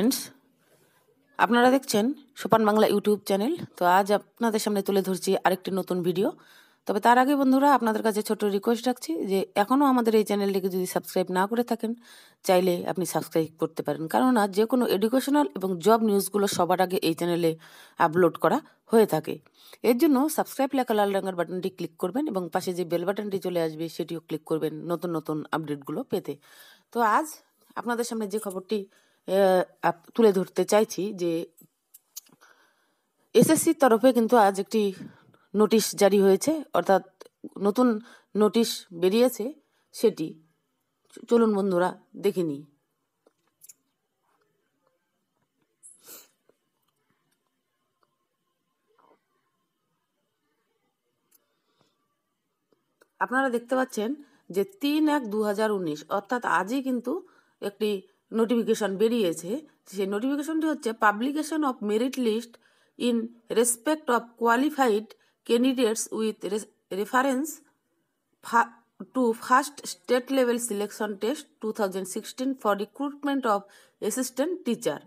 Friends আপনারা দেখছেন সোপান বাংলা ইউটিউব চ্যানেল। তো আজ আপনাদের সামনে তুলে ধরছি আরেকটি নতুন ভিডিও। তবে তার আগে বন্ধুরা, আপনাদের কাছে ছোট রিকোয়েস্ট রাখছি যে এখনও আমাদের এই চ্যানেলটিকে যদি সাবস্ক্রাইব না করে থাকেন, চাইলে আপনি সাবস্ক্রাইব করতে পারেন। কেননা যে কোনো এডুকেশনাল এবং জব নিউজগুলো সবার আগে এই চ্যানেলে আপলোড করা হয়ে থাকে। এর জন্য সাবস্ক্রাইব লেখা লাল রঙের বাটনটি ক্লিক করবেন এবং পাশে যে বেল বাটনটি চলে আসবে, সেটিও ক্লিক করবেন নতুন নতুন আপডেটগুলো পেতে। তো আজ আপনাদের সামনে যে খবরটি তুলে ধরতে চাইছি যে এসএসসির তরফে কিন্তু আজ একটি নোটিশ জারি হয়েছে, অর্থাৎ নতুন নোটিশ বেরিয়েছে সেটি। চলুন বন্ধুরা, দেখে নিই। আপনারা দেখতে পাচ্ছেন যে তিন এক দু হাজার উনিশ, অর্থাৎ আজই কিন্তু একটি নোটিফিকেশন বেরিয়েছে, সেই নোটিফিকেশনটি হচ্ছে publication of merit list in respect of qualified candidates with reference to first state level selection test two thousand sixteen for recruitment of assistant teacher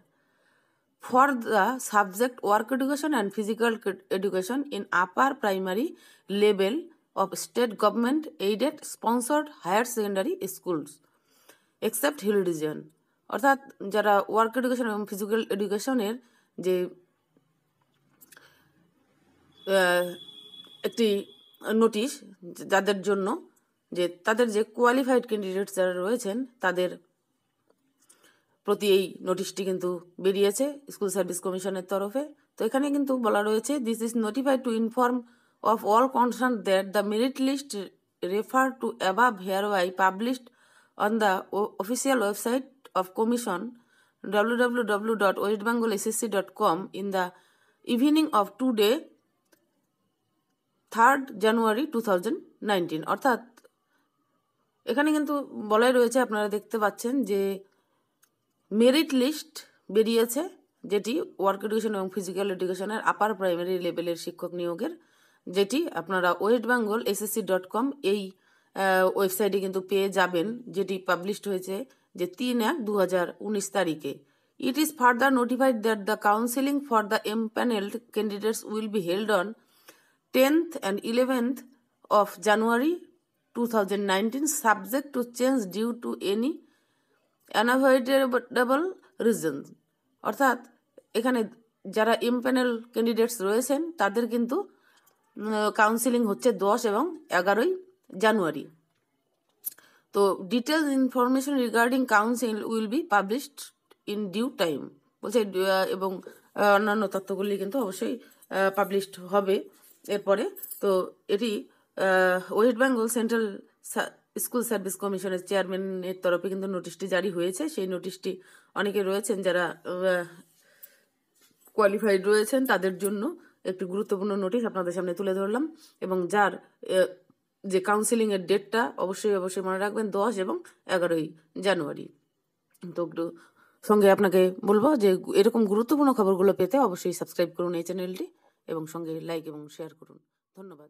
for the subject work education and physical education in upper primary level of state government aided sponsored higher secondary schools except hill region অর্থাৎ যারা work education এবং physical এডুকেশনের যে একটি notice যাদের জন্য যে তাদের যে কোয়ালিফাইড ক্যান্ডিডেট যারা রয়েছেন তাদের প্রতি এই নোটিশটি কিন্তু বেরিয়েছে স্কুল সার্ভিস কমিশনের তরফে। তো এখানে কিন্তু বলা রয়েছে this is notified to inform of all concern that the merit list refer to above hereby published on the official website of Commission www.westbengalssc.com in the evening of today third January two thousand nineteen অর্থাৎ, এখানে কিন্তু বলাই রয়েছে, আপনারা দেখতে পাচ্ছেন যে merit list বেরিয়েছে, যেটি ওয়ার্ক এডুকেশন এবং ফিজিক্যাল এডুকেশনের আপার প্রাইমারি লেভেলের শিক্ষক নিয়োগের, যেটি আপনারা West Bengal SSC dot com এই ওয়েবসাইটে কিন্তু পেয়ে যাবেন, যেটি পাবলিশড হয়েছে যে তিন এক দু উনিশ তারিখে। It is further notified that the counselling for the empanelled candidates will be held on tenth and eleventh of January two thousand nineteen subject to change due to any unavoidable reason অর্থাৎ, এখানে যারা empanel candidates রয়েছেন, তাদের কিন্তু counselling হচ্ছে দশ এবং এগারোই জানুয়ারি তো details information regarding council will be published in due time বলছে এবং অন্যান্য তথ্যগুলি কিন্তু অবশ্যই পাবলিশড হবে এরপরে। তো এটি West Bengal central school service কমিশনের চেয়ারম্যানের তরফে কিন্তু নোটিশটি জারি হয়েছে। সেই নোটিশটি অনেকে রয়েছেন যারা কোয়ালিফাইড রয়েছেন, তাদের জন্য একটি গুরুত্বপূর্ণ নোটিশ আপনাদের সামনে তুলে ধরলাম। এবং যার যে কাউন্সিলিংয়ের ডেটটা অবশ্যই অবশ্যই মনে রাখবেন, দশ এবং এগারোই জানুয়ারি। তো সঙ্গে আপনাকে বলব যে এরকম গুরুত্বপূর্ণ খবরগুলো পেতে অবশ্যই সাবস্ক্রাইব করুন এই চ্যানেলটি এবং সঙ্গে লাইক এবং শেয়ার করুন। ধন্যবাদ।